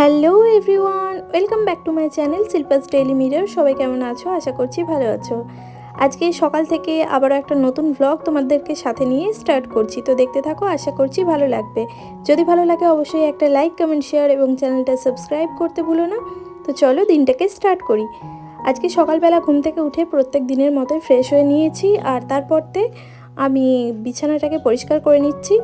Hello everyone, welcome back to my channel Shilpa's daily mirror. সবাই কেমন আছো? আশা করছি ভালো আছো। আজকে সকাল থেকে আবারও একটা নতুন ভ্লগ তোমাদেরকে সাথে নিয়ে স্টার্ট করছি। তো দেখতে থাকো, আশা করছি ভালো লাগবে। যদি ভালো লাগে অবশ্যই একটা লাইক কমেন্ট শেয়ার এবং চ্যানেলটা সাবস্ক্রাইব করতে ভুলো না। তো চলো দিনটাকে স্টার্ট করি। আজকে সকালবেলা ঘুম থেকে উঠে প্রত্যেক দিনের মতোই ফ্রেশ হয়ে নিয়েছি। আর তারপরতে আমি বিছানাটাকে পরিষ্কার করে নিচ্ছি।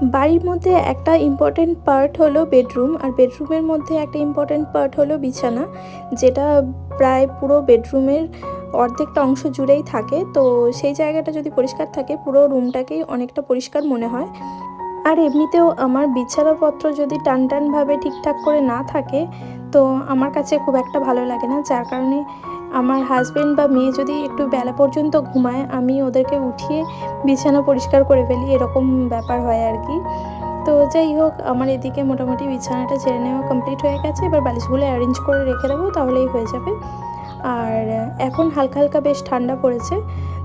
বাড়ির মধ্যে একটা ইম্পর্টেন্ট পার্ট হলো বেডরুম আর বেডরুমের মধ্যে একটা ইম্পর্টেন্ট পার্ট হলো বিছানা, যেটা প্রায় পুরো বেডরুমের অর্ধেকটা অংশ জুড়েই থাকে। তো সেই জায়গাটা যদি পরিষ্কার থাকে, পুরো রুমটাকেই অনেকটা পরিষ্কার মনে হয়। আর এমনিতেও আমার বিছানাপত্র যদি টান টানভাবে ঠিকঠাক করে না থাকে, তো আমার কাছে খুব একটা ভালো লাগে না, যার কারণে আমার হাজব্যান্ড বা মেয়ে যদি একটু বেলা পর্যন্ত ঘুমায়, আমি ওদেরকে উঠিয়ে বিছানা পরিষ্কার করে ফেলি, এরকম ব্যাপার হয় আর কি। তো যাই হোক, আমার এদিকে মোটামুটি বিছানাটা ছেড়ে নেওয়া কমপ্লিট হয়ে গেছে, এবার বালিশগুলো অ্যারেঞ্জ করে রেখে দেবো, তাহলেই হয়ে যাবে। আর এখন হালকা হালকা বেশ ঠান্ডা পড়েছে,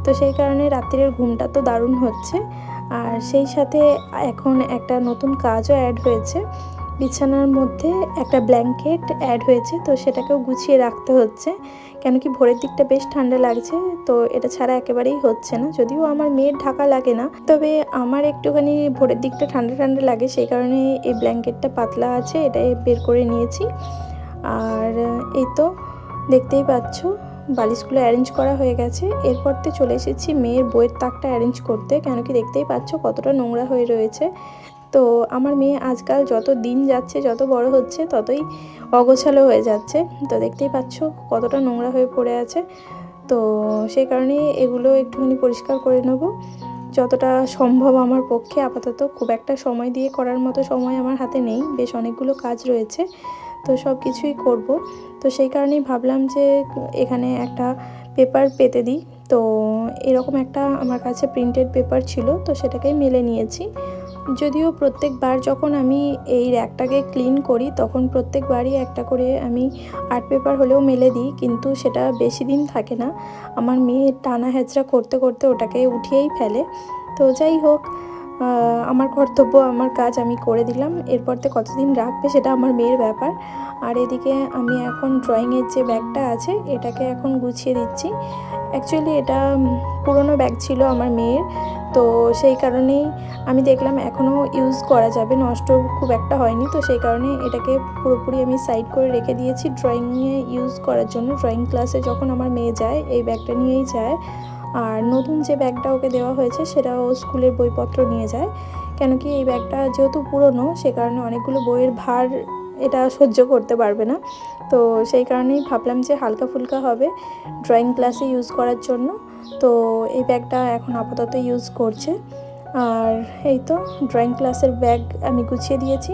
তো সেই কারণে রাত্রির ঘুমটা তো দারুণ হচ্ছে। আর সেই সাথে এখন একটা নতুন কাজও অ্যাড হয়েছে। বিছানার মধ্যে একটা ব্ল্যাঙ্কেট অ্যাড হয়েছে, তো সেটাকেও গুছিয়ে রাখতে হচ্ছে। কেন কি ভোরের দিকটা বেশ ঠান্ডা লাগছে, তো এটা ছাড়া একেবারেই হচ্ছে না। যদিও আমার মেয়ের ঢাকা লাগে না, তবে আমার একটুখানি ভোরের দিকটা ঠান্ডা ঠান্ডা লাগে, সেই কারণে এই ব্ল্যাঙ্কেটটা পাতলা আছে, এটাই বের করে নিয়েছি। আর এই তো দেখতেই পাচ্ছ, বালিশগুলো অ্যারেঞ্জ করা হয়ে গেছে। এরপরতে চলে এসেছি মেয়ের বইয়ের তাকটা অ্যারেঞ্জ করতে। কেন কি দেখতেই পাচ্ছ কতটা নোংরা হয়ে রয়েছে। তো আমার মেয়ে আজকাল যত দিন যাচ্ছে, যত বড় হচ্ছে, ততই অগোছালো হয়ে যাচ্ছে। তো দেখতেই পাচ্ছ কতটা নোংরা হয়ে পড়ে আছে। তো সেই কারণে এগুলো একটুখানি পরিষ্কার করে নেব। যতটা সম্ভব আমার পক্ষে আপাতত খুব একটা সময় দিয়ে করার মতো সময় আমার হাতে নেই। বেশ অনেকগুলো কাজ রয়েছে। তো সব কিছুই করব। তো সেই কারণেই ভাবলাম যে এখানে একটা পেপার পেতে দিই। তো এরকম একটা আমার কাছে প্রিন্টেড পেপার ছিল। তো সেটাকেই মেলে নিয়েছি। যদিও প্রত্যেকবার যখন আমি এই র্যাকটাকে ক্লিন করি, তখন প্রত্যেকবারই একটা করে আমি আর্ট পেপার হলেও মেলে দিই, কিন্তু সেটা বেশি দিন থাকে না। আমার মেয়ে টানা হেঁচড়া করতে করতে ওটাকে উঠিয়েই ফেলে। তো যাই হোক আমার কর্তব্য, আমার কাজ আমি করে দিলাম। এরপরতে কতদিন রাখবে সেটা আমার মেয়ের ব্যাপার। আর এদিকে আমি এখন ড্রয়িংয়ের যে ব্যাগটা আছে, এটাকে এখন গুছিয়ে দিচ্ছি। অ্যাকচুয়ালি এটা পুরনো ব্যাগ ছিল আমার মেয়ের। তো সেই কারণেই আমি দেখলাম এখনও ইউজ করা যাবে, নষ্ট খুব একটা হয়নি। তো সেই কারণে এটাকে পুরোপুরি আমি সাইড করে রেখে দিয়েছি ড্রয়িংয়ে ইউজ করার জন্য। ড্রয়িং ক্লাসে যখন আমার মেয়ে যায়, এই ব্যাগটা নিয়েই যায়। আর নতুন যে ব্যাগটা ওকে দেওয়া হয়েছে সেটা ও স্কুলের বইপত্র নিয়ে যায়। কেন কি এই ব্যাগটা যেহেতু পুরনো, সে কারণে অনেকগুলো বইয়ের ভার এটা সহ্য করতে পারবে না। তো সেই কারণেই ভাবলাম যে হালকা ফুলকা হবে ড্রয়িং ক্লাসে ইউজ করার জন্য। তো এই ব্যাগটা এখন আপাতত ইউজ করছে। আর এই তো ড্রয়িং ক্লাসের ব্যাগ আমি গুছিয়ে দিয়েছি।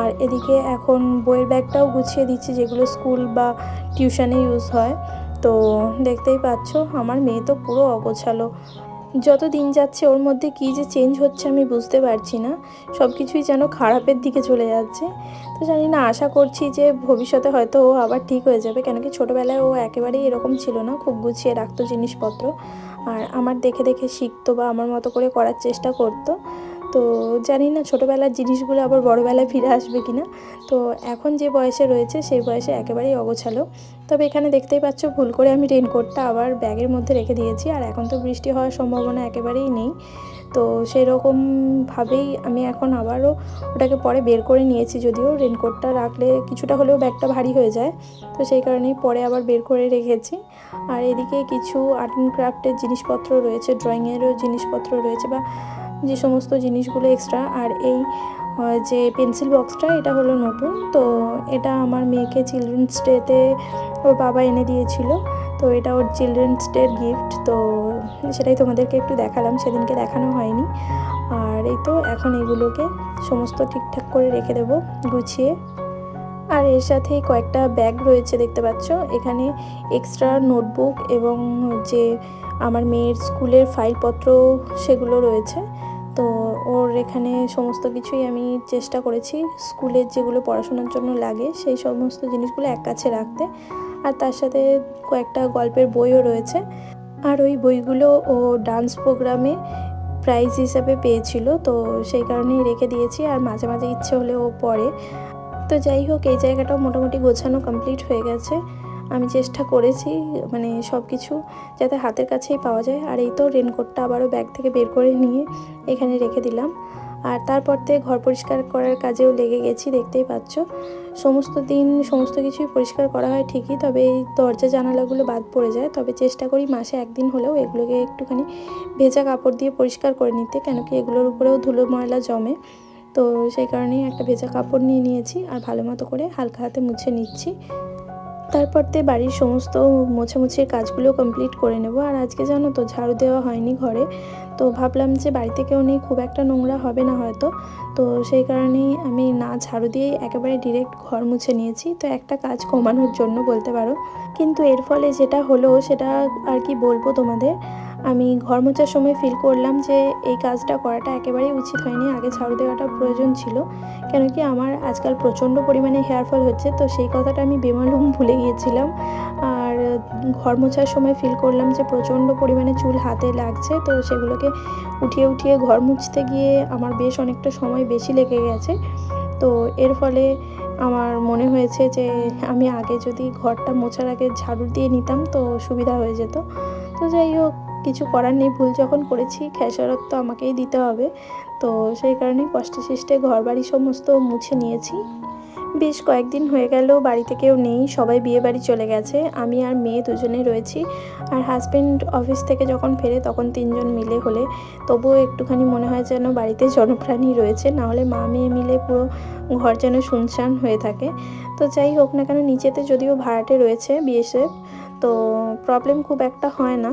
আর এদিকে এখন বইয়ের ব্যাগটাও গুছিয়ে দিচ্ছি যেগুলো স্কুল বা টিউশনে ইউজ হয়। তো দেখতেই পাচ্ছ, আমার মেয়ে তো পুরো অগোছালো। যত দিন যাচ্ছে ওর মধ্যে কী যে চেঞ্জ হচ্ছে আমি বুঝতে পারছি না। সব কিছুই যেন খারাপের দিকে চলে যাচ্ছে। তো জানি না, আশা করছি যে ভবিষ্যতে হয়তো ও আবার ঠিক হয়ে যাবে। কেন কি ছোটোবেলায় ও একেবারেই এরকম ছিল না, খুব গুছিয়ে রাখতো জিনিসপত্র। আর আমার দেখে দেখে শিখতো বা আমার মতো করে করার চেষ্টা করতো। তো জানি না ছোটোবেলার জিনিসগুলো আবার বড়োবেলায় ফিরে আসবে কি না। তো এখন যে বয়সে রয়েছে সেই বয়সে একেবারেই অগোছালো। তবে এখানে দেখতেই পাচ্ছ ভুল করে আমি রেনকোটটা আবার ব্যাগের মধ্যে রেখে দিয়েছি আর এখন তো বৃষ্টি হওয়ার সম্ভাবনা একেবারেই নেই। তো সেরকমভাবেই আমি এখন আবারও ওটাকে পরে বের করে নিয়েছি যদিও রেনকোটটা রাখলে কিছুটা হলেও ব্যাগটা ভারী হয়ে যায়। তো সেই কারণেই পরে আবার বের করে রেখেছি। আর এদিকে কিছু আর্ট অ্যান্ড ক্রাফটের জিনিসপত্র রয়েছে ড্রয়িংয়েরও জিনিসপত্র রয়েছে বা যে সমস্ত জিনিসগুলো এক্সট্রা আর এই যে পেন্সিল বক্সটা এটা হলো নতুন। তো এটা আমার মেয়েকে চিলড্রেন্স ডেতে ওর বাবা এনে দিয়েছিল। তো এটা ওর চিলড্রেন্স ডের গিফট তো সেটাই তোমাদেরকে একটু দেখালাম। সেদিনকে দেখানো হয়নি। আর এই তো এখন এগুলোকে সমস্ত ঠিকঠাক করে রেখে দেবো, গুছিয়ে। আর এর সাথেই কয়েকটা ব্যাগ রয়েছে, দেখতে পাচ্ছ। এখানে এক্সট্রা নোটবুক এবং যে আমার মেয়ের স্কুলের ফাইলপত্র সেগুলো রয়েছে। তো ওর এখানে সমস্ত কিছুই আমি চেষ্টা করেছি। স্কুলের যেগুলো পড়াশোনার জন্য লাগে, সেই সমস্ত জিনিসগুলো এক কাছে রাখতে। আর তার সাথে কয়েকটা গল্পের বইও রয়েছে। আর ওই বইগুলো ও ডান্স প্রোগ্রামে প্রাইজ হিসাবে পেয়েছিল, তো সেই কারণেই রেখে দিয়েছি। আর মাঝে মাঝে ইচ্ছে হলে ও পড়ে। তো যাই হোক, এই জায়গাটাও মোটামুটি গোছানো কমপ্লিট হয়ে গেছে। আমি চেষ্টা করেছি মানে সব কিছু যাতে হাতের কাছেই পাওয়া যায়। আর এই তো রেনকোটটা আবারও ব্যাগ থেকে বের করে নিয়ে এখানে রেখে দিলাম। আর তারপর থেকে ঘর পরিষ্কার করার কাজেও লেগে গেছি, দেখতেই পাচ্ছ। সমস্ত দিন সমস্ত কিছুই পরিষ্কার করা হয় ঠিকই, তবে এই দরজা জানালাগুলো বাদ পড়ে যায়। তবে চেষ্টা করি মাসে একদিন হলেও এগুলোকে একটুখানি ভেজা কাপড় দিয়ে পরিষ্কার করে নিতে কেন কি এগুলোর উপরেও ধুলো ময়লা জমে। তো সেই কারণেই একটা ভেজা কাপড় নিয়ে নিয়েছি, আর ভালো মতো করে হালকা হাতে মুছে নিচ্ছি। তারপর তো বাড়ির সমস্ত মোছামুছির কাজগুলো কমপ্লিট করে নেব। আর আজকে জানো তো ঝাড়ু দেওয়া হয়নি ঘরে। তো ভাবলাম যে বাড়িতে কেউ নেই, খুব একটা নোংরা হবে না হয়তো। তো সেই কারণেই আমি না ঝাড়ু দিয়ে একেবারে ডিরেক্ট ঘর মুছে নিয়েছি। তো একটা কাজ কমানোর জন্য বলতে পারো। কিন্তু এর ফলে যেটা হলো সেটা আর কি বলব তোমাদের? আমি ঘর মোছার সময় ফিল করলাম যে এই কাজটা করাটা একেবারেই উচিত হয়নি। আগে ঝাড়ু দেওয়াটা প্রয়োজন ছিল। কেন কি আমার আজকাল প্রচণ্ড পরিমাণে হেয়ার ফল হচ্ছে, তো সেই কথাটা আমি বেমালুম ভুলে গিয়েছিলাম। আর ঘর মোছার সময় ফিল করলাম যে প্রচণ্ড পরিমাণে চুল হাতে লাগছে, তো সেগুলোকে উঠিয়ে উঠিয়ে ঘর মুছতে গিয়ে আমার বেশ অনেকটা সময় বেশি লেগে গেছে। তো এর ফলে আমার মনে হয়েছে যে আমি আগে যদি ঘরটা মোছার আগে ঝাড়ু দিয়ে নিতাম তো সুবিধা হয়ে যেত। তো যাই হোক কিছু করার নেই, ভুল যখন করেছি খেসারত তো আমাকেই দিতে হবে। তো সেই কারণেই কষ্টে সৃষ্টে ঘর বাড়ি সমস্ত মুছে নিয়েছি। বেশ কয়েকদিন হয়ে গেল, বাড়িতে কেউ নেই, সবাই বিয়ে বাড়ি চলে গেছে। আমি আর মেয়ে দুজনে রয়েছি। আর হাজব্যান্ড অফিস থেকে যখন ফেরে তখন তিনজন মিলে হলে তবুও একটুখানি মনে হয় যেন বাড়িতে জনপ্রাণী রয়েছে নাহলে মা মেয়ে মিলে পুরো ঘর যেন শুনশান হয়ে থাকে। তো যাই হোক না কেন, নিচেতে যদিও ভাড়াটে রয়েছে বিএসএফ, তো প্রবলেম খুব একটা হয় না।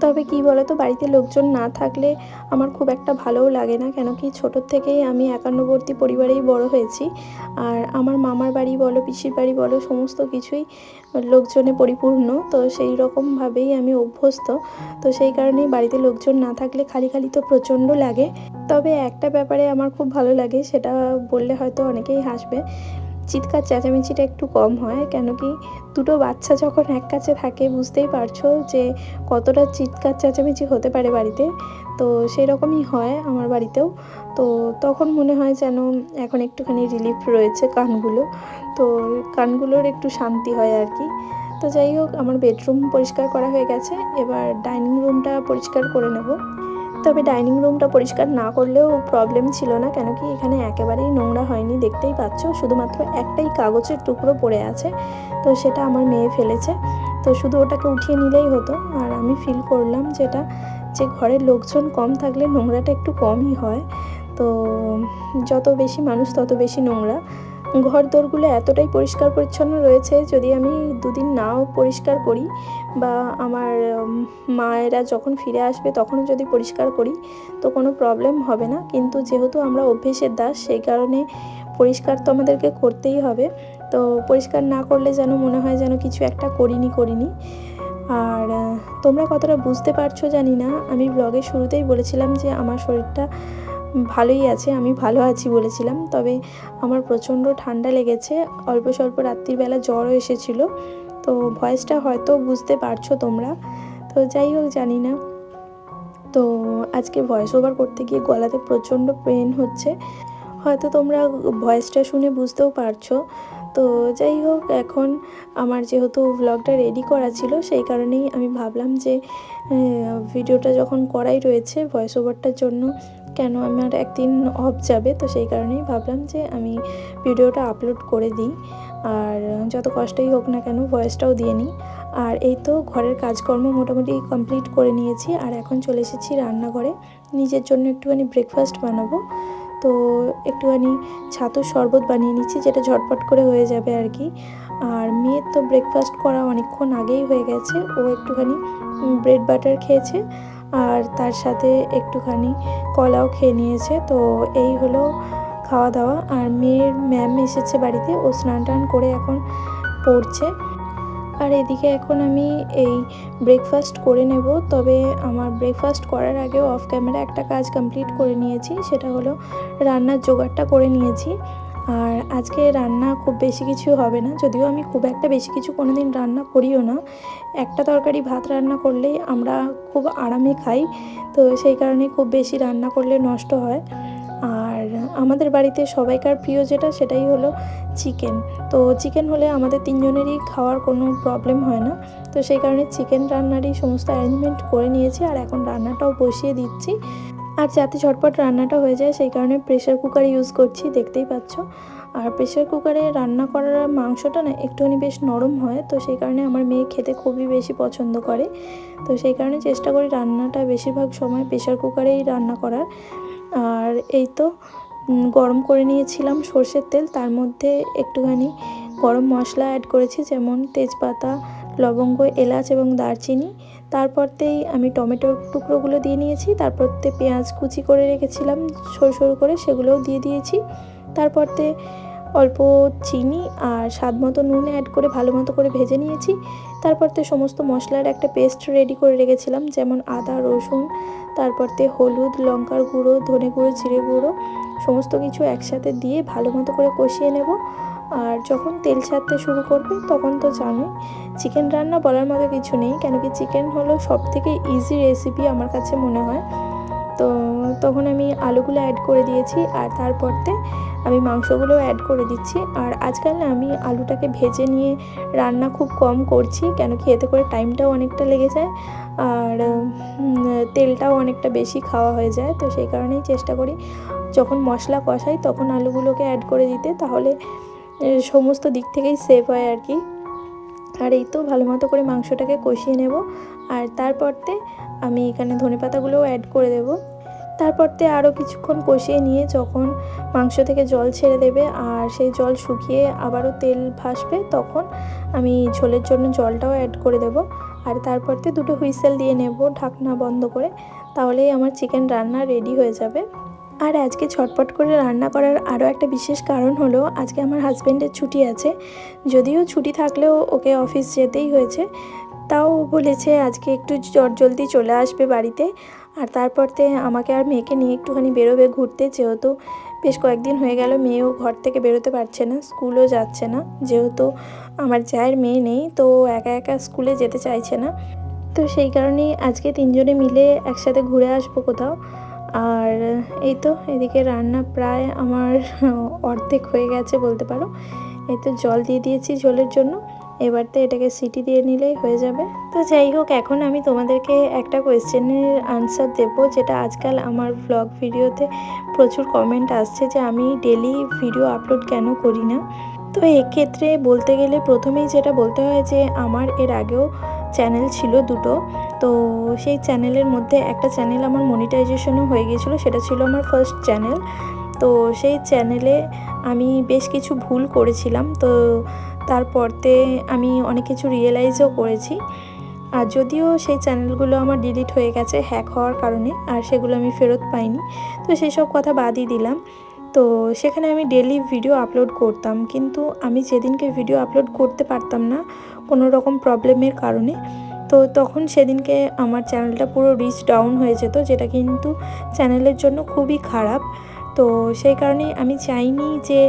তবে কি বলতো, বাড়িতে লোকজন না থাকলে আমার খুব একটা ভালোও লাগে না। কেন কি ছোটোর থেকেই আমি একান্নবর্তী পরিবারেই বড় হয়েছি। আর আমার মামার বাড়ি বলো, পিসির বাড়ি বলো, সমস্ত কিছুই লোকজনে পরিপূর্ণ। তো সেই রকমভাবেই আমি অভ্যস্ত। তো সেই কারণেই বাড়িতে লোকজন না থাকলে খালি খালি তো প্রচণ্ড লাগে। তবে একটা ব্যাপারে আমার খুব ভালো লাগে, সেটা বললে হয়তো অনেকেই হাসবে। চিৎকার চেঁচামেচিটা একটু কম হয় কেন কি দুটো বাচ্চা যখন এক কাছে থাকে, বুঝতেই পারছ যে কতটা চিৎকার চেঁচামেচি হতে পারে বাড়িতে। তো সেই রকমই হয় আমার বাড়িতেও। তো তখন মনে হয় যেন এখন একটুখানি রিলিফ রয়েছে কানগুলো। তো কানগুলোর একটু শান্তি হয় আর কি তো যাই হোক, আমার বেডরুম পরিষ্কার করা হয়ে গেছে। এবার ডাইনিং রুমটা পরিষ্কার করে নেব। তবে ডাইনিং রুমটা পরিষ্কার না করলেও প্রবলেম ছিল না। কেন কি এখানে একেবারেই নোংরা হয়নি, দেখতেই পাচ্ছ। শুধুমাত্র একটাই কাগজের টুকরো পড়ে আছে, তো সেটা আমার মেয়ে ফেলেছে। তো শুধু ওটাকে উঠিয়ে নিলেই হতো। আর আমি ফিল করলাম যেটা যে ঘরের লোকজন কম থাকলে নোংরাটা একটু কমই হয়। তো যত বেশি মানুষ তত বেশি নোংরা। ঘর দোরগুলো এতটাই পরিষ্কার পরিচ্ছন্ন রয়েছে, যদি আমি দুদিন নাও পরিষ্কার করি বা আমার মায়েরা যখন ফিরে আসবে তখনও যদি পরিষ্কার করি, তো কোনো প্রবলেম হবে না। কিন্তু যেহেতু আমরা অভ্যেসের দাস, সেই কারণে পরিষ্কার তো আমাদেরকে করতেই হবে। তো পরিষ্কার না করলে যেন মনে হয় যেন কিছু একটা করিনি করিনি। আর তোমরা কতটা বুঝতে পারছ জানি না। আমি ব্লগের শুরুতেই বলেছিলাম যে আমার শরীরটা ভালোই আছে, আমি ভালো আছি বলেছিলাম। তবে আমার প্রচণ্ড ঠান্ডা লেগেছে, অল্প স্বল্প রাত্রিবেলা জ্বরও এসেছিল। তো ভয়েসটা হয়তো বুঝতে পারছ তোমরা। তো যাই হোক, জানি না। তো আজকে ভয়েস ওভার করতে গিয়ে গলাতে প্রচণ্ড পেন হচ্ছে। হয়তো তোমরা ভয়েসটা শুনে বুঝতেও পারছ। তো যাই হোক, এখন আমার যেহেতু ব্লগটা রেডি করা ছিল, সেই কারণেই আমি ভাবলাম যে ভিডিওটা যখন করাই রয়েছে ভয়েস ওভারটার জন্য কেন আমার একদিন অফ যাবে? তো সেই কারণেই ভাবলাম যে আমি ভিডিওটা আপলোড করে দিই। আর যত কষ্টই হোক না কেন ভয়েসটাও দিয়ে নিই। আর এই তো ঘরের কাজকর্ম মোটামুটি কমপ্লিট করে নিয়েছি। আর এখন চলে এসেছি রান্নাঘরে। নিজের জন্য একটুখানি ব্রেকফাস্ট বানাবো। তো একটুখানি ছাতুর শরবত বানিয়ে নিচ্ছি, যেটা ঝটপট করে হয়ে যাবে আর কি। আর মেয়ের তো ব্রেকফাস্ট করা অনেকক্ষণ আগেই হয়ে গেছে। ও একটুখানি ব্রেড বাটার খেয়েছে। আর তার সাথে একটুখানি কলাও খেয়ে নিয়েছে। তো এই হলো খাওয়া দাওয়া আর মেয়ের ম্যাম এসেছে বাড়িতে, ও স্নান টান করে এখন পড়ছে। আর এদিকে এখন আমি এই ব্রেকফাস্ট করে নেব। তবে আমার ব্রেকফাস্ট করার আগেও অফ ক্যামেরা একটা কাজ কমপ্লিট করে নিয়েছি, সেটা হলো রান্নার জোগাড়টা করে নিয়েছি। আর আজকে রান্না খুব বেশি কিছু হবে না, যদিও আমি খুব একটা বেশি কিছু কোনো দিন রান্না করিও না। একটা তরকারি ভাত রান্না করলেই আমরা খুব আরামে খাই, তো সেই কারণে খুব বেশি রান্না করলে নষ্ট হয়। আর আমাদের বাড়িতে সবাইকার প্রিয় যেটা সেটাই হলো চিকেন। তো চিকেন হলে আমাদের তিনজনেরই খাওয়ার কোনো প্রবলেম হয় না। তো সেই কারণে চিকেন রান্নারই সমস্ত অ্যারেঞ্জমেন্ট করে নিয়েছি আর এখন রান্নাটাও বসিয়ে দিচ্ছি। আর যাতে ঝটপট রান্নাটা হয়ে যায় সেই কারণে প্রেশার কুকার ইউজ করছি, দেখতেই পাচ্ছ। আর প্রেশার কুকারে রান্না করার মাংসটা না একটুখানি বেশ নরম হয়, তো সেই কারণে আমার মেয়ে খেতে খুবই বেশি পছন্দ করে। তো সেই কারণে চেষ্টা করি রান্নাটা বেশিরভাগ সময় প্রেশার কুকারেই রান্না করার। আর এই তো গরম করে নিয়েছিলাম সর্ষের তেল, তার মধ্যে একটুখানি গরম মশলা অ্যাড করেছি, যেমন তেজপাতা, লবঙ্গ, এলাচ এবং দারচিনি। তারপরতেই আমি টমেটোর টুকরোগুলো দিয়ে নিয়েছি, তারপরতে পেঁয়াজ কুচি করে রেখেছিলাম সরু সরু করে, সেগুলোও দিয়ে দিয়েছি। তারপরতে অল্প চিনি আর স্বাদ মতো নুন অ্যাড করে ভালো মতো করে ভেজে নিয়েছি। তারপরতে সমস্ত মশলার একটা পেস্ট রেডি করে রেখেছিলাম, যেমন আদা, রসুন তারপরতে হলুদ, লঙ্কার গুঁড়ো, ধনে গুঁড়ো, জিরে গুঁড়ো, সমস্ত কিছু একসাথে দিয়ে ভালো মতো করে কষিয়ে নেব। আর যখন তেল ছাড়তে শুরু করবে, তখন তো জানোই চিকেন রান্না বলার মতো কিছু নেই, কেন কি চিকেন হলো সব থেকে ইজি রেসিপি আমার কাছে মনে হয়। তো তখন আমি আলুগুলো অ্যাড করে দিয়েছি আর তারপরতে আমি মাংসগুলো অ্যাড করে দিচ্ছি। আর আজকাল না আমি আলুটাকে ভেজে নিয়ে রান্না খুব কম করছি, কেন কি এতে করে টাইমটাও অনেকটা লেগে যায় আর তেলটাও অনেকটা বেশি খাওয়া হয়ে যায়। তো সেই কারণেই চেষ্টা করি যখন মশলা কষাই তখন আলুগুলোকে অ্যাড করে দিতে, তাহলে সমস্ত দিক থেকেই সেভ হয় আর কি। আর এই তো ভালো মতো করে মাংসটাকে কষিয়ে নেব। আর তারপরতে আমি এখানে ধনেপাতাগুলোও অ্যাড করে দেব। তারপরতে আরও কিছুক্ষণ কষিয়ে নিয়ে যখন মাংস থেকে জল ছেড়ে দেবে আর সেই জল শুকিয়ে আবারও তেল ভাসবে তখন আমি ঝোলের জন্য জলটাও অ্যাড করে দেব। আর তারপরতে দুটো হুইসেল দিয়ে নেব ঢাকনা বন্ধ করে, তাহলেই আমার চিকেন রান্না রেডি হয়ে যাবে। আর আজকে ছটপট করে রান্না করার আরও একটা বিশেষ কারণ হলো, আজকে আমার হাজব্যান্ডের ছুটি আছে। যদিও ছুটি থাকলেও ওকে অফিস যেতেই হয়েছে তাও বলেছে আজকে একটু জলদি চলে আসবে বাড়িতে। আর তারপরতে আমাকে আর মেয়েকে নিয়ে একটুখানি বেরোবে ঘুরতে, যেহেতু বেশ কয়েকদিন হয়ে গেল মেয়েও ঘর থেকে বেরোতে পারছে না, স্কুলও যাচ্ছে না। যেহেতু আমার জায়ের মেয়ে নেই, তো একা একা স্কুলে যেতে চাইছে না। তো সেই কারণেই আজকে তিনজনে মিলে একসাথে ঘুরে আসব কোথাও। আর এই তো এদিকে রান্না প্রায় আমার অর্ধেক হয়ে গেছে বলতে পারো। এই তো জল দিয়ে দিয়েছি জলের জন্য। এবার তো এটাকে সিটি দিয়ে নিলেই হয়ে যাবে। তো যাই হোক, এখন আমি তোমাদেরকে একটা কোয়েশ্চেনের আনসার দেবো, যেটা আজকাল আমার ব্লগ ভিডিওতে প্রচুর কমেন্ট আসছে যে আমি ডেলি ভিডিও আপলোড কেন করি না। তো এক্ষেত্রে বলতে গেলে প্রথমেই যেটা বলতে হয় যে আমার এর আগেও চ্যানেল ছিল দুটো। তো সেই চ্যানেলের মধ্যে একটা চ্যানেল আমার মনিটাইজেশনও হয়ে গিয়েছিল, সেটা ছিল আমার ফার্স্ট চ্যানেল তো সেই চ্যানেলে আমি বেশ কিছু ভুল করেছিলাম। তো তারপরতে আমি অনেক কিছু রিয়েলাইজও করেছি। আর যদিও সেই চ্যানেলগুলো আমার ডিলিট হয়ে গেছে হ্যাক হওয়ার কারণে, আর সেগুলো আমি ফেরত পাইনি। তো সেই সব কথা বাদই দিলাম। তো সেখানে আমি ডেলি ভিডিও আপলোড করতাম, কিন্তু আমি যেদিনকে ভিডিও আপলোড করতে পারতাম না, কোনো রকম প্রবলেমের কারণে, তো তখন সেদিনকে আমার চ্যানেলটা পুরো রিচ ডাউন হয়ে যেত, যেটা কিন্তু চ্যানেলের জন্য খুবই খারাপ। তো সেই কারণে আমি চাইনি যে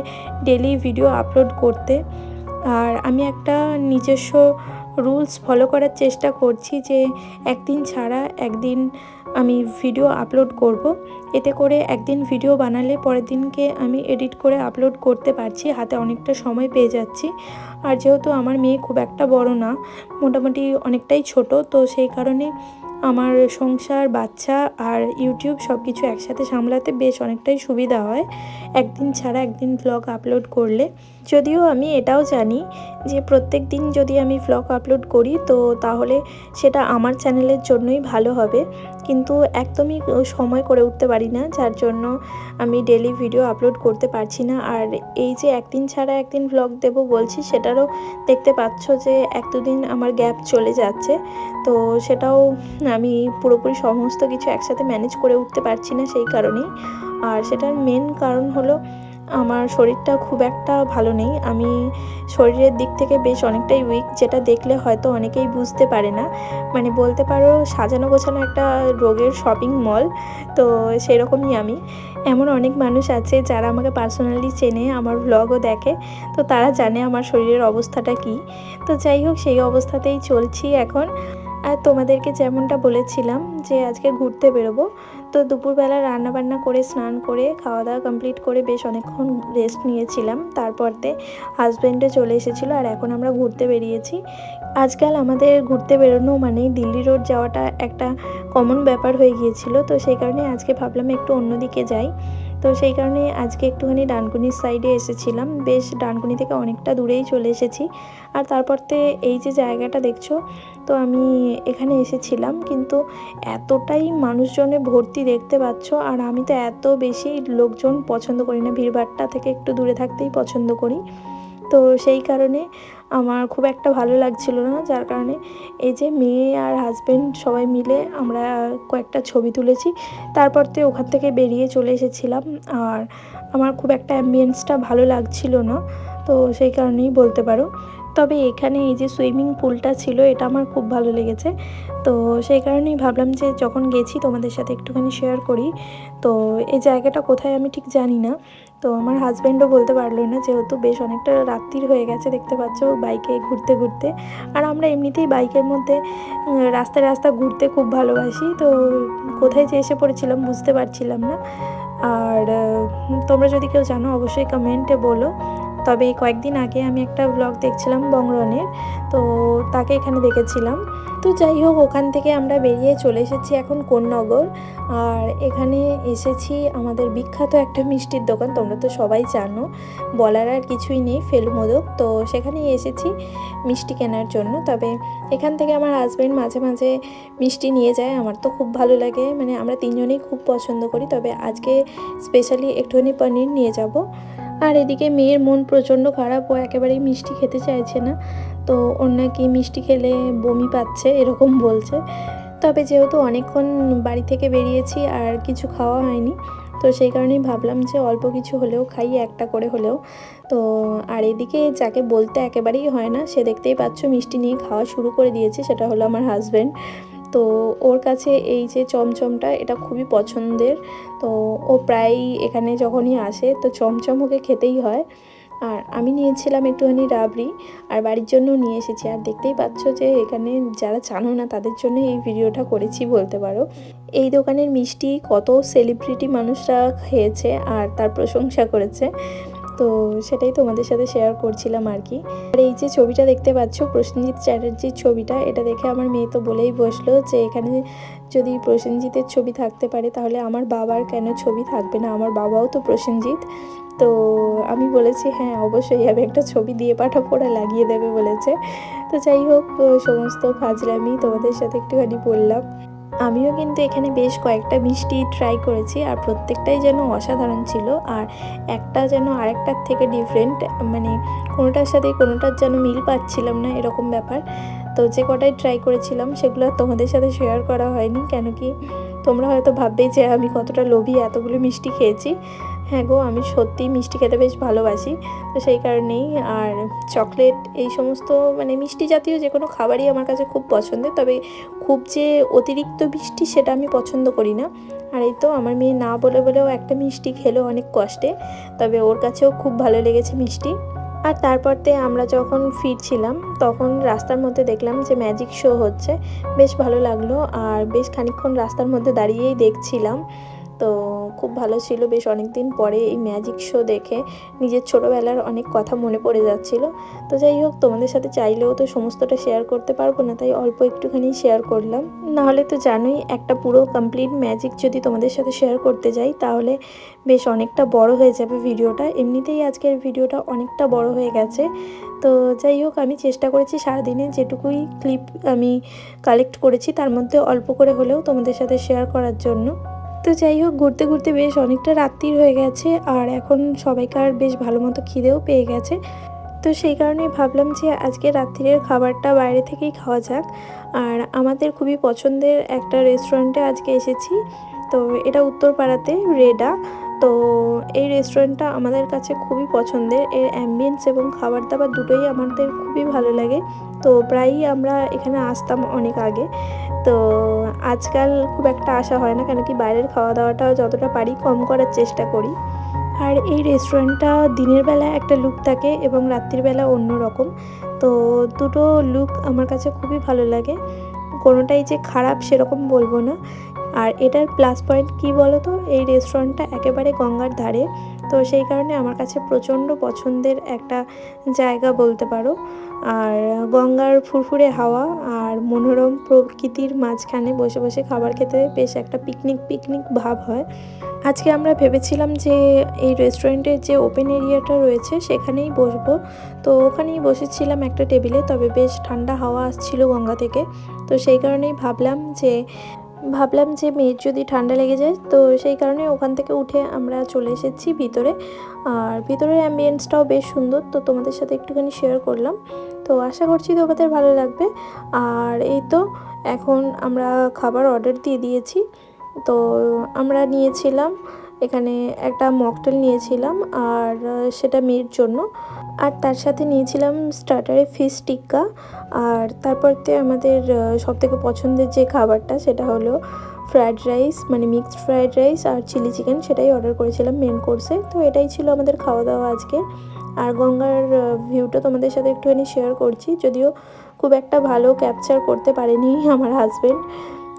ডেলি ভিডিও আপলোড করতে। আর আমি একটা নিজস্ব রুলস ফলো করার চেষ্টা করছি যে একদিন ছাড়া একদিন আমি ভিডিও আপলোড করব। এতে করে একদিন ভিডিও বানালে পরের দিনকে আমি এডিট করে আপলোড করতে পারছি, হাতে অনেকটা সময় পেয়ে যাচ্ছি। আর যেহেতু আমার মেয়ে খুব একটা বড় না, মোটামুটি অনেকটাই ছোট, তো সেই কারণে আমার সংসার, বাচ্চা আর ইউটিউব সব কিছু একসাথে সামলাতে বেশ অনেকটাই সুবিধা হয়। একদিন ছাড়া একদিন ভ্লগ আপলোড করলে। যদিও আমি এটাও জানি যে প্রত্যেক দিন যদি আমি ব্লগ আপলোড করি, তো তাহলে সেটা আমার চ্যানেলের জন্যই ভালো হবে। কিন্তু একদমই সময় করে উঠতে পারি না, যার জন্য আমি ডেলি ভিডিও আপলোড করতে পারছি না। আর এই যে একদিন ছাড়া একদিন ব্লগ দেব বলছি, সেটারও দেখতে পাচ্ছ যে এক দুদিন আমার গ্যাপ চলে যাচ্ছে। তো সেটাও আমি পুরোপুরি সমস্ত কিছু একসাথে ম্যানেজ করে উঠতে পারছি না সেই কারণেই। আর সেটার মেন কারণ হলো আমার শরীরটা খুব একটা ভালো নেই। আমি শরীরের দিক থেকে বেশ অনেকটাই উইক যেটা দেখলে হয়তো অনেকেই বুঝতে পারে না। মানে বলতে পারো সাজানো গোছানো একটা রোগের শপিং মল তো সেরকমই আমি। এমন অনেক মানুষ আছে যারা আমাকে পার্সোনালি চেনে, আমার ভ্লগও দেখে, তো তারা জানে আমার শরীরের অবস্থাটা কী। তো যাই হোক, সেই অবস্থাতেই চলছি এখন। আর তোমাদেরকে যেমনটা বলেছিলাম যে আজকে ঘুরতে বেরোবো, তো দুপুরবেলা রান্না বান্না করে, স্নান করে খাওয়া দাওয়া কমপ্লিট করে বেশ অনেকক্ষণ রেস্ট নিয়েছিলাম। তারপরতে হাজব্যান্ডে চলে এসেছিল আর এখন আমরা ঘুরতে বেরিয়েছি। আজকাল আমাদের ঘুরতে বেরোনো মানে দিল্লি রোড যাওয়াটা একটা কমন ব্যাপার হয়ে গিয়েছিল, তো সেই কারণে আজকে ভাবলাম একটু অন্যদিকে যাই। তো সেই কারণে আজকে একটুখানি ডানকুনির সাইডে এসেছিলাম। বেশ ডানকুনি থেকে অনেকটা দূরেই চলে এসেছি। আর তারপরতে এই যে জায়গাটা দেখছ তো আমি এখানে এসেছিলাম, কিন্তু এতটাই মানুষজনে ভর্তি দেখতে পাচ্ছ, আর আমি তো এত বেশি লোকজন পছন্দ করি না ভিড়ভাট্টা থেকে একটু দূরে থাকতেই পছন্দ করি। তো সেই কারণে আমার খুব একটা ভালো লাগছিল না, যার কারণে এই যে মেয়ে আর হাজব্যান্ড সবাই মিলে আমরা কয়েকটা ছবি তুলেছি, তারপর তো ওখান থেকে বেরিয়ে চলে এসেছিলাম, আর আমার খুব একটা অ্যাম্বিয়েন্সটা ভালো লাগছিল না, তো সেই কারণেই বলতে পারো। তবে এখানে এই যে সুইমিং পুলটা ছিল, এটা আমার খুব ভালো লেগেছে। তো সেই কারণেই ভাবলাম যে যখন গেছি তোমাদের সাথে একটুখানি শেয়ার করি। তো এই জায়গাটা কোথায় আমি ঠিক জানি না। তো আমার হাজব্যান্ডও বলতে পারল না, যেহেতু বেশ অনেকটা রাত্রির হয়ে গেছে, দেখতে পাচ্ছ বাইকে ঘুরতে ঘুরতে। আর আমরা এমনিতেই বাইকের মধ্যে রাস্তায় রাস্তা ঘুরতে খুব ভালোবাসি। তো কোথায় যে এসে পড়েছিলাম বুঝতে পারছিলাম না। আর তোমরা যদি কেউ জানো, অবশ্যই কমেন্টে বলো। তবে কয়েকদিন আগে আমি একটা ব্লগ দেখছিলাম বংরনের, তো তাকে এখানে দেখেছিলাম। তো যাই হোক, ওখান থেকে আমরা বেরিয়ে চলে এসেছি এখন কোন্নগর। আর এখানে এসেছি আমাদের বিখ্যাত একটা মিষ্টির দোকান, তোমরা তো সবাই জানো। বলার আর কিছুই নেই, ফেলুমোদক। তো সেখানেই এসেছি মিষ্টি কেনার জন্য। তবে এখান থেকে আমার হাজব্যান্ড মাঝে মাঝে মিষ্টি নিয়ে যায়, আমার তো খুব ভালো লাগে। মানে আমরা তিনজনেই খুব পছন্দ করি। তবে আজকে স্পেশালি একটুখানি পনির নিয়ে যাব। আর এদিকে মেয়ের মন প্রচণ্ড খারাপ, ও একেবারেই মিষ্টি খেতে চাইছে না। তো ওর নাকি মিষ্টি খেলে বমি পাচ্ছে, এরকম বলছে। তবে যেহেতু অনেকক্ষণ বাড়ি থেকে বেরিয়েছি আর কিছু খাওয়া হয়নি, তো সেই কারণেই ভাবলাম যে অল্প কিছু হলেও খাই, একটা করে হলেও। তো আর এদিকে যাকে বলতে একেবারেই হয় না, সে দেখতেই পাচ্ছ মিষ্টি নিয়ে খাওয়া শুরু করে দিয়েছে, সেটা হলো আমার হাজব্যান্ড তো ওর কাছে এই যে চমচমটা, এটা খুবই পছন্দের। তো ও প্রায়ই এখানে যখনই আসে, তো চমচম ওকে খেতেই হয়। আর আমি নিয়েছিলাম একটুখানি রাবড়ি, আর বাড়ির জন্য নিয়ে এসেছি। আর দেখতেই পাচ্ছ যে এখানে যারা জানো না, তাদের জন্য এই ভিডিওটা করেছি বলতে পারো। এই দোকানের মিষ্টি কত সেলিব্রিটি মানুষরা খেয়েছে আর তার প্রশংসা করেছে। তো সেটাই তোমাদের সাথে শেয়ার করছিলাম আর কি। আর এই যে ছবিটা দেখতে পাচ্ছ, প্রসেনজিৎ চ্যাটার্জির ছবিটা, এটা দেখে আমার মেয়ে তো বলেই বসল যে এখানে যদি প্রসেনজিতের ছবি থাকতে পারে, তাহলে আমার বাবার কেন ছবি থাকবে না? আমার বাবাও তো প্রসেনজিৎ। তো আমি বলেছি হ্যাঁ অবশ্যই আমি একটা ছবি দিয়ে পাঠাবো, ওরা লাগিয়ে দেবে, বলেছে। তো যাই হোক, সমস্ত ফাজলামি তোমাদের সাথে একটুখানি বললাম। আমিও কিন্তু এখানে বেশ কয়েকটা মিষ্টি ট্রাই করেছি, আর প্রত্যেকটাই যেন অসাধারণ ছিল, আর একটা যেন আরেকটার থেকে ডিফারেন্ট মানে কোনোটার সাথে কোনোটার যেন মিল পাচ্ছিলাম না এরকম ব্যাপার। তো যে কটাই ট্রাই করেছিলাম, সেগুলো তোমাদের সাথে শেয়ার করা হয়নি, কেন কি তোমরা হয়তো ভাববে যে আমি কতটা লোভী এতগুলো মিষ্টি খেয়েছি। হ্যাঁ গো, আমি সত্যিই মিষ্টি খেতে বেশ ভালোবাসি। তো সেই কারণেই আর চকলেট এই সমস্ত মানে মিষ্টি জাতীয় যে কোনো খাবারই আমার কাছে খুব পছন্দের। তবে খুব যে অতিরিক্ত মিষ্টি সেটা আমি পছন্দ করি না। আর এই তো আমার মেয়ে না বলে বলেও একটা মিষ্টি খেলো অনেক কষ্টে। তবে ওর কাছেও খুব ভালো লেগেছে মিষ্টি। আর তারপরতে আমরা যখন ফিরছিলাম, তখন রাস্তার মধ্যে দেখলাম যে ম্যাজিক শো হচ্ছে। বেশ ভালো লাগল। আর বেশ খানিক্ষণ রাস্তার মধ্যে দাঁড়িয়েই দেখছিলাম। তো খুব ভালো ছিল। বেশ অনেক দিন পরে এই ম্যাজিক শো দেখে নিজের ছোটোবেলার অনেক কথা মনে পড়ে যাচ্ছিল। তো যাই হোক, তোমাদের সাথে চাইলেও তো সমস্তটা শেয়ার করতে পারব না, তাই অল্প একটুখানি শেয়ার করলাম। নাহলে তো জানোই, একটা পুরো কমপ্লিট ম্যাজিক যদি তোমাদের সাথে শেয়ার করতে যাই, তাহলে বেশ অনেকটা বড় হয়ে যাবে ভিডিওটা। এমনিতেই আজকের ভিডিওটা অনেকটা বড় হয়ে গেছে। তো যাই হোক, আমি চেষ্টা করেছি সারাদিনে যেটুকুই ক্লিপ আমি কালেক্ট করেছি, তার মধ্যে অল্প করে হলেও তোমাদের সাথে শেয়ার করার জন্য। তো যাই হোক, ঘুরতে ঘুরতে বেশ অনেকটা রাত্রির হয়ে গেছে আর এখন সবাইকার বেশ ভালো মতো খিদেও পেয়ে গেছে। তো সেই কারণেই ভাবলাম যে আজকে রাত্রির খাবারটা বাইরে থেকেই খাওয়া যাক। আর আমাদের খুবই পছন্দের একটা রেস্টুরেন্টে আজকে এসেছি। তো এটা উত্তরপাড়াতে, রেডা। তো এই রেস্টুরেন্টটা আমাদের কাছে খুবই পছন্দের। এর অ্যাম্বিয়েন্স এবং খাবার দাবার দুটোই আমাদের খুবই ভালো লাগে। তো প্রায়ই আমরা এখানে আসতাম অনেক আগে। তো আজকাল খুব একটা আসা হয় না, কেন কি বাইরের খাওয়া দাওয়াটাও যতটা পারি কম করার চেষ্টা করি। আর এই রেস্টুরেন্টটা দিনের বেলা একটা লুক থাকে এবং রাত্রির বেলা অন্য রকম। তো দুটো লুক আমার কাছে খুবই ভালো লাগে। কোনোটাই যে খারাপ সেরকম বলব না। আর এটার প্লাস পয়েন্ট কী বলো তো এই রেস্টুরেন্টটা একেবারে গঙ্গার ধারে। তো সেই কারণে আমার কাছে প্রচণ্ড পছন্দের একটা জায়গা বলতে পারো। আর গঙ্গার ফুরফুরে হাওয়া আর মনোরম প্রকৃতির মাঝখানে বসে বসে খাবার খেতে বেশ একটা পিকনিক পিকনিক ভাব হয়। আজকে আমরা ভেবেছিলাম যে এই রেস্টুরেন্টের যে ওপেন এরিয়াটা রয়েছে সেখানেই বসবো। তো ওখানেই বসেছিলাম একটা টেবিলে তবে বেশ ঠান্ডা হাওয়া আসছিল গঙ্গা থেকে। তো সেই কারণেই ভাবলাম যে ভাবলাম যে মেয়ের যদি ঠান্ডা লেগে যায়, তো সেই কারণে ওখান থেকে উঠে আমরা চলে এসেছি ভিতরে। আর ভিতরের অ্যাম্বিয়েন্সটাও বেশ সুন্দর, তো তোমাদের সাথে একটুখানি শেয়ার করলাম। তো আশা করছি তোমাদের ভালো লাগবে। আর এই তো, এখন আমরা খাবার অর্ডার দিয়ে দিয়েছি। তো আমরা নিয়েছিলাম এখানে একটা মকটেল নিয়েছিলাম আর সেটা মেয়ের জন্য। আর তার সাথে নিয়েছিলাম স্টার্টারে ফিশ টিক্কা। আর তারপরতে আমাদের সবথেকে পছন্দের যে খাবারটা সেটা হলো ফ্রায়েড রাইস মানে মিক্সড ফ্রায়েড রাইস আর চিলি চিকেন সেটাই অর্ডার করেছিলাম মেন কোর্সে। তো এটাই ছিল আমাদের খাওয়া দাওয়া আজকে। আর গঙ্গার ভিউটা তোমাদের সাথে একটুখানি শেয়ার করছি। যদিও খুব একটা ভালো ক্যাপচার করতে পারেনি আমার হাজব্যান্ড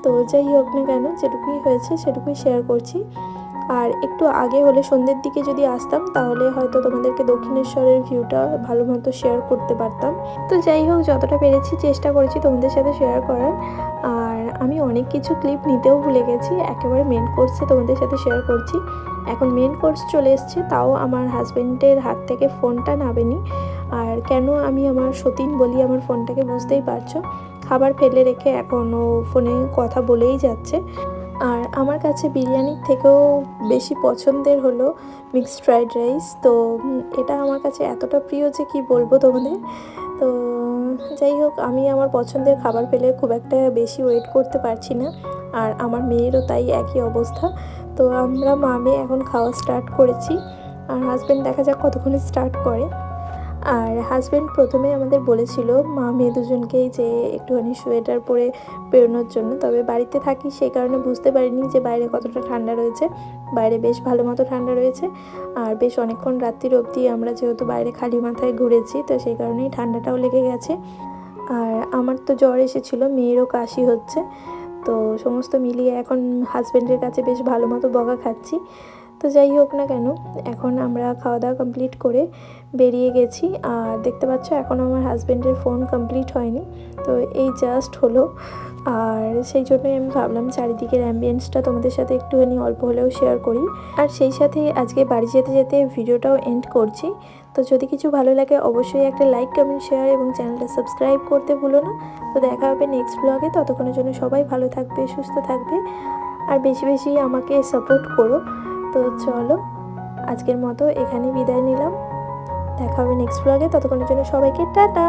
তো যাই হোক না কেন, যেটুকুই হয়েছে সেটুকুই শেয়ার করছি। আর একটু আগে হলে সন্ধ্যের দিকে যদি আসতাম, তাহলে হয়তো তোমাদেরকে দক্ষিণেশ্বরের ভিউটা ভালো মতো শেয়ার করতে পারতাম। তো যাই হোক, যতটা পেরেছি চেষ্টা করেছি তোমাদের সাথে শেয়ার করার। আর আমি অনেক কিছু ক্লিপ নিতেও ভুলে গেছি, একেবারে মেন কোর্সে তোমাদের সাথে শেয়ার করছি। এখন মেন কোর্স চলে এসছে, তাও আমার হাজব্যান্ডের হাত থেকে ফোনটা নাবেনি আর কেন আমি আমার সতীন বলি আমার ফোনটাকে বুঝতেই পারছ? খাবার ফেলে রেখে এখনও ফোনে কথা বলেই যাচ্ছে। আর আমার কাছে বিরিয়ানির থেকেও বেশি পছন্দের হলো মিক্সড ফ্রাইড রাইস তো এটা আমার কাছে এতটা প্রিয় যে কি বলব তোমাদের? তো, যাই হোক, আমি আমার পছন্দের খাবার পেলে খুব একটা বেশি ওয়েট করতে পারছি না, আর আমার মেয়েরও তাই একই অবস্থা। তো, আমরা মামে এখন খাওয়া স্টার্ট করেছি, আর হাজব্যান্ড দেখা যাক কতক্ষণে স্টার্ট করে। আর হাজব্যান্ড প্রথমে আমাদের বলেছিল, মা, মেয়ে দুজনকেই যে একটুখানি সোয়েটার পরে বেরোনোর জন্য। তবে বাড়িতে থাকি সেই কারণে বুঝতে পারিনি যে বাইরে কতটা ঠান্ডা রয়েছে। বাইরে বেশ ভালো মতো ঠান্ডা রয়েছে। আর বেশ অনেকক্ষণ রাত্রির অবধি আমরা যেহেতু বাইরে খালি মাথায় ঘুরেছি, তো সেই কারণেই ঠান্ডাটাও লেগে গেছে। আর আমার তো জ্বর এসেছিল, মেয়েরও কাশি হচ্ছে। তো সমস্ত মিলিয়ে এখন হাজব্যান্ডের কাছে বেশ ভালো মতো বকা খাচ্ছি। তো যাই হোক না কেন, এখন আমরা খাওয়া দাওয়া কমপ্লিট করে বেরিয়ে গেছি। আর দেখতে পাচ্ছ এখন আমার হাজব্যান্ডের ফোন কমপ্লিট হয়নি। তো এই জাস্ট হলো। আর সেই জন্যই আমি ভাবলাম চারিদিকের অ্যাম্বিয়েন্সটা তোমাদের সাথে একটুখানি অল্প হলেও শেয়ার করি। আর সেই সাথে আজকে বাড়ি যেতে যেতে ভিডিওটাও এন্ড করছি। তো যদি কিছু ভালো লাগে অবশ্যই একটা লাইক কমেন্ট শেয়ার এবং চ্যানেলটা সাবস্ক্রাইব করতে ভুলো না। তো দেখা হবে নেক্সট ব্লগে ততক্ষণের জন্য সবাই ভালো থাকবে, সুস্থ থাকবে। আর বেশি বেশি আমাকে সাপোর্ট করো। তো চলো, আজকের মতো এখানে বিদায় নিলাম। দেখা হবে নেক্সট ব্লগে ততক্ষণের জন্য সবাইকে টাটা!